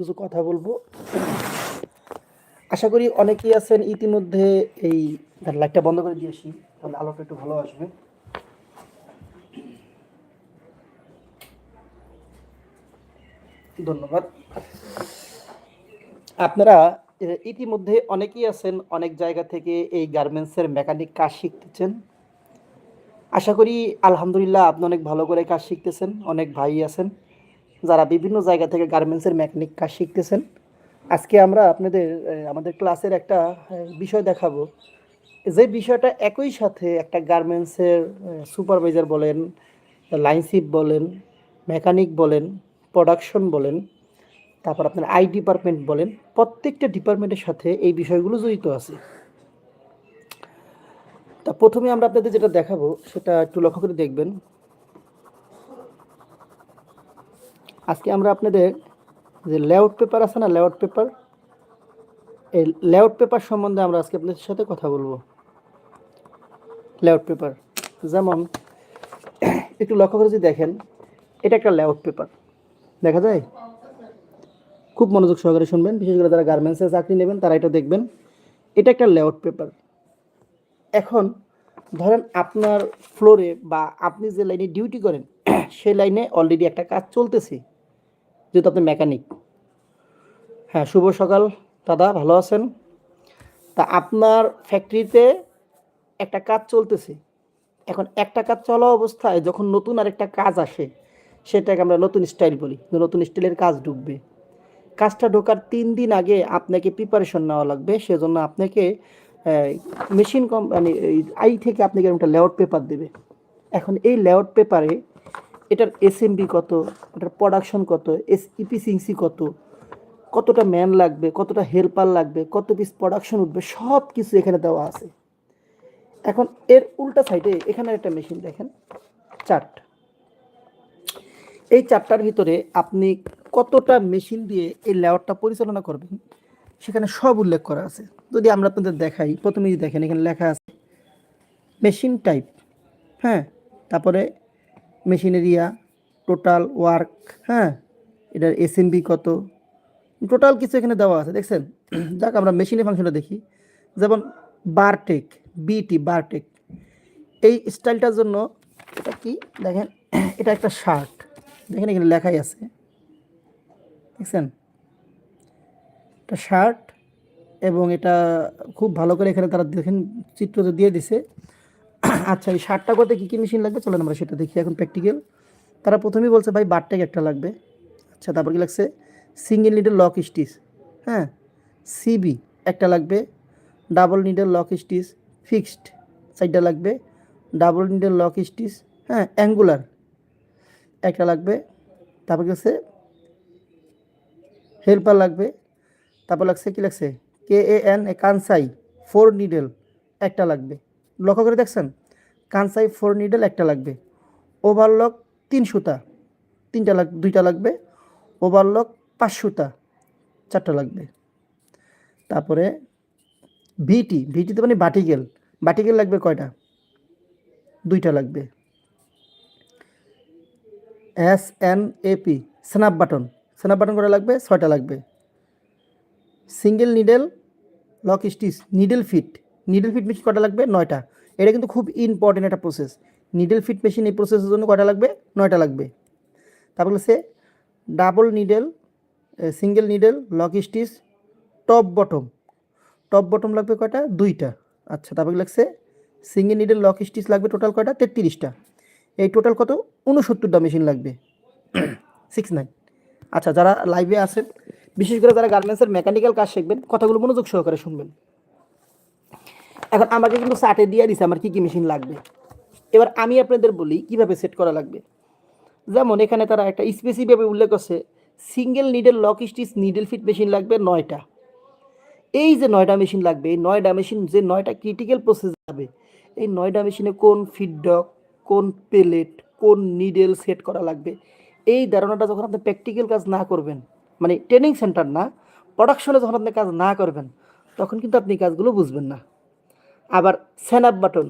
কিছু কথা বলব। আশা করি অনেকেই আছেন ইতিমধ্যে এই লাইটটা বন্ধ করে দিয়েছি তাহলে আলোটা একটু ভালো আসবে। ধন্যবাদ। আপনারা ইতিমধ্যে অনেকেই আছেন, অনেক জায়গা থেকে এই গার্মেন্টসের মেকানিক কাজ শিখতেছেন। আশা করি আলহামদুলিল্লাহ আপনি অনেক ভালো করে কাজ শিখতেছেন, অনেক ভাই আছেন। যারা বিভিন্ন জায়গা থেকে গার্মেন্টসের মেকানিক কাজ শিখতেছেন। আজকে আমরা আপনাদের আমাদের ক্লাসের একটা বিষয় দেখাবো। যে বিষয়টা একই সাথে একটা গার্মেন্টসের সুপারভাইজার বলেন লাইনশিপ বলেন মেকানিক বলেন প্রোডাকশন বলেন, তারপর আপনার আই ডিপার্টমেন্ট বলেন, প্রত্যেকটা ডিপার্টমেন্টের সাথে এই বিষয়গুলো জড়িত আছে। তা প্রথমে আমরা আপনাদের যেটা দেখাবো, সেটা একটু লক্ষ্য করে দেখবেন। আজকে আমরা আপনাদের যে লেআউট পেপার আছে না লেআউট পেপার এই লেআউট পেপার সম্বন্ধে আমরা আজকে আপনাদের সাথে কথা বলব। লেআউট পেপার যেমন একটু লক্ষ্য করে যদি দেখেন, এটা একটা লেআউট পেপার দেখা যায়? খুব মনোযোগ সহকারে শুনবেন, বিশেষ করে যারা গার্মেন্টসে চাকরি নেবেন, তারা এটা দেখবেন। এটা একটা লেআউট পেপার এখন ধরেন আপনার ফ্লোরে বা আপনি যে লাইনে ডিউটি করেন, সেই লাইনে অলরেডি একটা কাজ চলতেছে। যেহেতু আপনি মেকানিক হ্যাঁ শুভ সকাল, দাদা, ভালো আছেন? তা আপনার ফ্যাক্টরিতে একটা কাজ চলতেছে। এখন একটা কাজ চলা অবস্থায় যখন নতুন আরেকটা কাজ আসে, সেটাকে আমরা নতুন স্টাইল বলি নতুন স্টাইলের কাজ ঢুকবে। কাজটা ঢোকার তিন দিন আগে আপনাকে প্রিপারেশন নেওয়া লাগবে, সেজন্য আপনাকে মেশিন কম কোম্পানি আই থেকে আপনাকে একটা লেআউট পেপার দেবে। এখন এই লেআউট পেপারে এটার এসএমবি কত? এটার প্রোডাকশন কত? এস ইপিসিংসি কত? কতটা ম্যান লাগবে? কতটা হেল্পার লাগবে? কত পিস প্রোডাকশন উঠবে? সব কিছু এখানে দেওয়া আছে। এখন এর উল্টা সাইডে এখানে একটা মেশিন দেখেন চার্ট এই চারটার ভিতরে আপনি কতটা মেশিন দিয়ে এই লেআউটটা পরিচালনা করবেন, সেখানে সব উল্লেখ করা আছে। যদি আমরা আপনাদের দেখাই প্রথমে যদি দেখেন এখানে লেখা আছে মেশিন টাইপ হ্যাঁ? তারপরে মেশিন এরিয়া টোটাল ওয়ার্ক হ্যাঁ? এটার এসএমবি কত? টোটাল কিছু এখানে দেওয়া আছে, দেখছেন? যাক, আমরা মেশিনের ফাংশনটা দেখি। যেমন বারটেক বিটি বারটেক। এই স্টাইলটার জন্য এটা কি? দেখেন, এটা একটা শার্ট। দেখেন, এখানে লেখাই আছে। দেখছেন? এটা শার্ট এবং এটা খুব ভালো করে এখানে তারা দেখেন, চিত্র দিয়ে দিছে। আচ্ছা এই শার্টটা করতে কী কী মেশিন লাগবে? চলেন আমরা সেটা দেখি এখন প্র্যাকটিক্যাল তারা প্রথমেই বলছে, ভাই বারটেক একটা লাগবে। আচ্ছা তারপর কি লাগছে? সিঙ্গেল নিডেল লক স্টিচ হ্যাঁ সিবি একটা লাগবে। Double needle lock stitch fixed সাইডটা লাগবে। ডাবল নিডেল লক স্টিচ হ্যাঁ অ্যাঙ্গুলার একটা লাগবে। তারপর গেছে হেল্পার লাগবে। তারপর লাগছে, কি লাগছে? K A N A Kansai four needle একটা লাগবে। লক্ষ্য করে দেখছেন? কানসাই ফোর নিডেল একটা লাগবে। ওভারলক তিন সুতা, তিনটা লাগ, দুইটা লাগবে। ওভারলক পাঁচ সুতা, চারটা লাগবে। তারপরে ভিটি ভিটিতে মানে বাটিকেল বাটিকেল লাগবে কয়টা? দুইটা লাগবে। S N A P snap button snap button কটা লাগবে, ছয়টা লাগবে। Single needle lock stitch needle feed needle feed machine কটা লাগবে? নয়টা। এটা কিন্তু খুব ইম্পর্টেন্ট একটা প্রসেস নিডেল ফিট মেশিন এই প্রসেসের জন্য কয়টা লাগবে? নয়টা লাগবে। তারপর সে double needle single needle lock stitch top bottom top bottom লাগবে কয়টা? দুইটা। আচ্ছা তারপর লাগছে সিঙ্গেল নিডেল লক স্টিচ লাগবে টোটাল কয়টা? তেত্রিশটা। এই টোটাল কত? উনসত্তরটা মেশিন লাগবে। সিক্স নাইন আচ্ছা যারা লাইভে আছেন, বিশেষ করে যারা গার্মেন্টসের মেকানিক্যাল কাজ শিখবেন, কথাগুলো মনোযোগ সহকারে শুনবেন। এখন আমাকে কিন্তু চার্টে দিয়ে দিছে আমার কী কী মেশিন লাগবে। এবার আমি আপনাদের বলি কীভাবে সেট করা লাগবে। যেমন এখানে তারা একটা স্পেসিফিকভাবে উল্লেখ করছে single needle lock stitch needle feed machine লাগবে নয়টা। এই যে নয়টা মেশিন লাগবে, এই নয়টা মেশিন যে নয়টা ক্রিটিক্যাল প্রসেস যাবে এই নয়টা মেশিনে কোন ফিডডক কোন পেলেট কোন নিডেল সেট করা লাগবে। এই ধারণাটা যখন আপনি প্র্যাকটিক্যাল কাজ না করবেন মানে ট্রেনিং সেন্টার না প্রোডাকশনে যখন আপনি কাজ না করবেন, তখন কিন্তু আপনি কাজগুলো বুঝবেন না। আবার স্যানাপ বাটন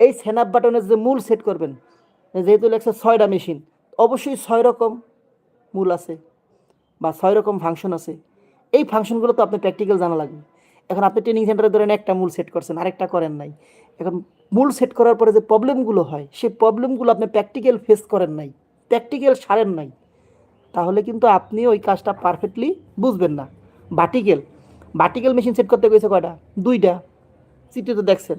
এই স্যানাপ বাটনের যে মূল সেট করবেন, যেহেতু লেগছে ছয়টা মেশিন অবশ্যই ছয় রকম মূল আছে বা ছয় রকম ফাংশন আছে। এই ফাংশনগুলো তো আপনি প্র্যাকটিক্যাল জানা লাগবে। এখন আপনি ট্রেনিং সেন্টারে ধরেন একটা মূল সেট করছেন, আরেকটা করেন নাই। এখন মূল সেট করার পরে যে প্রবলেমগুলো হয়, সেই প্রবলেমগুলো আপনি প্র্যাকটিক্যাল ফেস করেন নাই প্র্যাকটিক্যাল সারেন নাই। তাহলে কিন্তু আপনি ওই কাজটা পারফেক্টলি বুঝবেন না। বাটিকেল বাটিকেল মেশিন সেট করতে গেছে কয়টা? দুইটা। চিত্রে তো দেখছেন।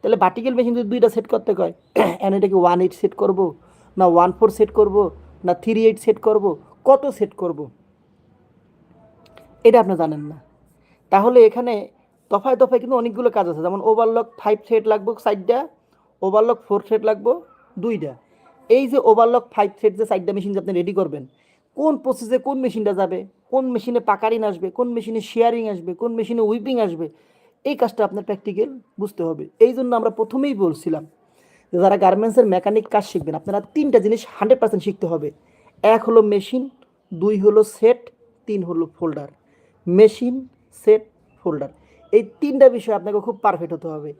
তাহলে বাটিকেল মেশিন যদি দুইটা সেট করতে কয় এন এটা কি ওয়ান এইট সেট করব, না ওয়ান ফোর সেট করব, না থ্রি এইট সেট করব, কত সেট করব? এটা আপনি জানেন না। তাহলে এখানে দফায় দফায় কিন্তু অনেকগুলো কাজ আছে, যেমন ওভারলক ফাইভ সেট লাগবো সাইডটা ওভারলক ফোর সেট লাগবো দুইটা। এই যে ওভারলক ফাইভ সেট যে সাইডটা মেশিন আপনি রেডি করবেন, কোন প্রসেসে কোন মেশিনটা যাবে, কোন মেশিনে পাকারিং আসবে, কোন মেশিনে শেয়ারিং আসবে, কোন মেশিনে উইপিং আসবে এই কাজটা আপনার প্র্যাকটিক্যাল বুঝতে হবে। এই জন্য আমরা প্রথমেই বলছিলাম যে যারা গার্মেন্টসের মেকানিক কাজ শিখবেন, আপনারা তিনটা জিনিস হান্ড্রেড পার্সেন্ট শিখতে হবে। এক হলো মেশিন দুই হলো সেট তিন হলো ফোল্ডার মেশিন সেট ফোল্ডার এই তিনটা বিষয় আপনাকে খুব পারফেক্ট হতে হবে।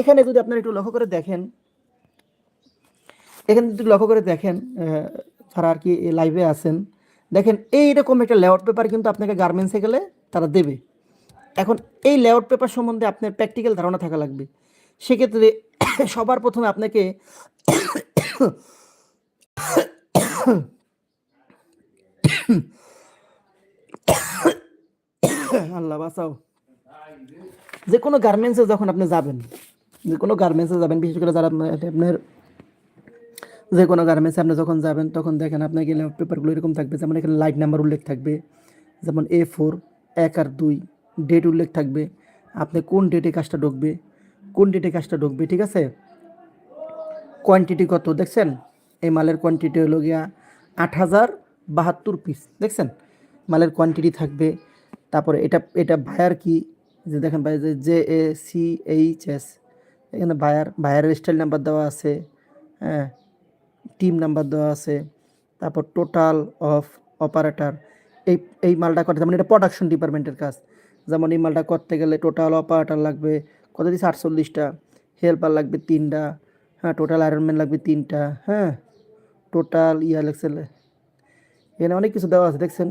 এখানে যদি আপনারা একটু লক্ষ্য করে দেখেন, এখানে যদি লক্ষ্য করে দেখেন যারা আর কি লাইভে আছেন, দেখেন এইরকম একটা লেআউট পেপার কিন্তু আপনাকে গার্মেন্টসে গেলে তারা দেবে। এখন এই লেআউট পেপার সম্বন্ধে আপনার প্র্যাকটিক্যাল ধারণা থাকা লাগবে। সেক্ষেত্রে সবার প্রথমে আপনাকে আল্লাহ বাঁচাও। যে কোনো গার্মেন্টসে যখন আপনি যাবেন, যে কোনো গার্মেন্টসে যাবেন, বিশেষ করে যারা আপনার যে কোনো গার্মেন্টসে আপনি যখন যাবেন, তখন দেখেন আপনার গেলে পেপারগুলো এরকম থাকবে, যেমন এখানে লাইট নাম্বার উল্লেখ থাকবে, যেমন এ ফোর এক আর দুই। ডেট উল্লেখ থাকবে। আপনি কোন ডেটে কাজটা ঢুকবে? কোন ডেটে কাজটা ঢুকবে? ঠিক আছে? কোয়ান্টিটি কত? দেখছেন? এই মালের কোয়ান্টিটি হলো গিয়া আট হাজার বাহাত্তর পিস দেখছেন? মালের কোয়ান্টিটি থাকবে। তারপরে এটা এটা ভায়ার কি? যে দেখেন ভাই, যে J A C H S এখানে ভায়ার ভায়ারের স্টাইল নাম্বার দেওয়া আছে। হ্যাঁ টিম নাম্বার দেওয়া আছে। তারপর টোটাল অফ অপারেটর এই এই মালটা করতে মানে এটা প্রোডাকশন ডিপার্টমেন্টের কাজ। যেমন এই মালটা করতে গেলে টোটাল অপারেটার লাগবে, কত দিচ্ছে আটচল্লিশটা। হেল্পার লাগবে তিনটা। হ্যাঁ টোটাল আয়রনম্যান লাগবে তিনটা। হ্যাঁ টোটাল ইয়া লাগছে এখানে অনেক কিছু দেওয়া আছে, দেখছেন?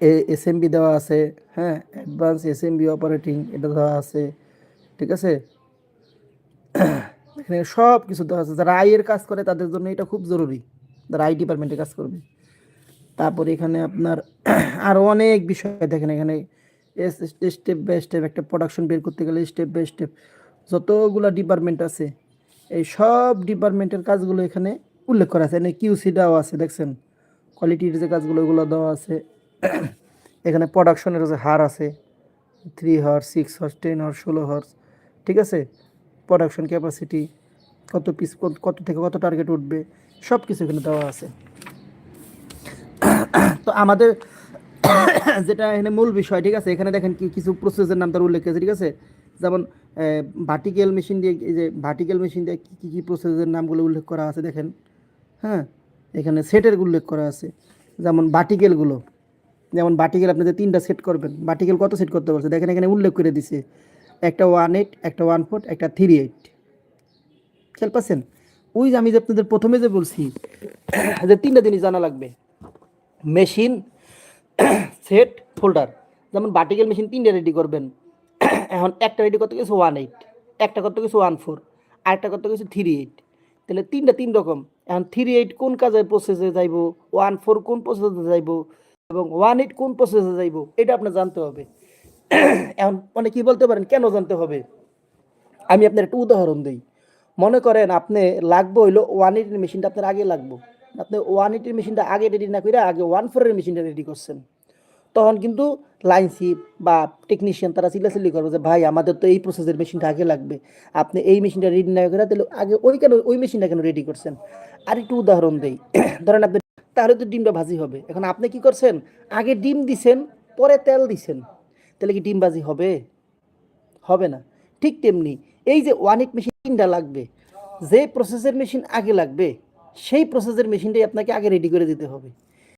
এ এসএমবি দেওয়া আছে। হ্যাঁ অ্যাডভান্স এসএমবি অপারেটিং এটা দেওয়া আছে। ঠিক আছে? এখানে সব কিছু দেওয়া আছে। যারা আইয়ের কাজ করে, তাদের জন্য এটা খুব জরুরি। যারা আই ডিপার্টমেন্টে কাজ করবে। তারপরে এখানে আপনার আরও অনেক বিষয় দেখেন এখানে। স্টেপ বাই স্টেপ একটা প্রোডাকশন বের করতে গেলে স্টেপ বাই স্টেপ যতগুলো ডিপার্টমেন্ট আছে, এই সব ডিপার্টমেন্টের কাজগুলো এখানে উল্লেখ করা আছে। এখানে কিউসি দেওয়া আছে, দেখছেন? কোয়ালিটির যে কাজগুলো, ওগুলো দেওয়া আছে। এখানে প্রোডাকশনের যে হার আছে three horse six horse ten horse ষোলো হর্স ঠিক আছে? প্রোডাকশন ক্যাপাসিটি কত পিস কত থেকে কত টার্গেট উঠবে সব কিছু এখানে দেওয়া আছে। তো আমাদের যেটা এখানে মূল বিষয়, ঠিক আছে? এখানে দেখেন কি, কিছু প্রসেসের নাম তার উল্লেখ আছে, ঠিক আছে? যেমন ভার্টিক্যাল মেশিন দিয়ে, এই যে ভার্টিক্যাল মেশিন দিয়ে কী কী কী প্রসেসের নামগুলো উল্লেখ করা আছে দেখেন? হ্যাঁ? এখানে সেটের উল্লেখ করা আছে। যেমন ভার্টিক্যালগুলো যেমন বাটিকেল আপনি যে তিনটা সেট করবেন বাটিকেল কত সেট করতে পারছে দেখেন এখানে উল্লেখ করে দিছে। একটা ওয়ান এইট একটা ওয়ান ফোর একটা থ্রি এইট খেয়াল পাচ্ছেন? ওই যে আমি যে আপনাদের প্রথমে যে বলছি, যে তিনটা জিনিস জানা লাগবে। Machine, set, folder. যেমন ভার্টিক্যাল মেশিন তিনটা রেডি করবেন। এখন একটা রেডি করতে গেছে ওয়ান এইট একটা করতে গেছে ওয়ান ফোর আর একটা করতে গেছে থ্রি এইট তাহলে তিনটা তিন রকম। এখন থ্রি এইট কোন কাজে প্রসেসে যাইব? ওয়ান ফোর কোন প্রসেসে যাইব? এবং ওয়ান এইট কোন প্রসেসে যাইব? এটা আপনার জানতে হবে। এখন মানে কি বলতে পারেন, কেন জানতে হবে? আমি আপনার একটা উদাহরণ দিই। মনে করেন আপনি লাগবে হইল ওয়ান এইটের মেশিনটা আপনার আগে লাগবে। আপনি ওয়ান এইটের মেশিনটা আগে রেডি না করে আগে ওয়ান ফোরের মেশিনটা রেডি করছেন। তখন কিন্তু লাইন লাইনশিপ বা টেকনিশিয়ান তারা চিল্লাচিল্লি করবে যে, ভাই, আমাদের তো এই প্রসেসের মেশিনটা আগে লাগবে। আপনি এই মেশিনটা রেডি না করে তাহলে আগে ওই কেন, ওই মেশিনটা কেন রেডি করছেন? আর একটু উদাহরণ দেই। ধরেন আপনি, তাহলে তো ডিমটা ভাজি হবে। এখন আপনি কি করছেন? আগে ডিম দিছেন, পরে তেল দিছেন। তাহলে কি ডিম ভাজি হবে? হবে না। ঠিক তেমনি এই যে ওয়ান মেশিনটা লাগবে, যে প্রসেসের মেশিন আগে লাগবে সেই প্রসেসের মেশিনটাই আপনাকে আগে রেডি করে দিতে হবে।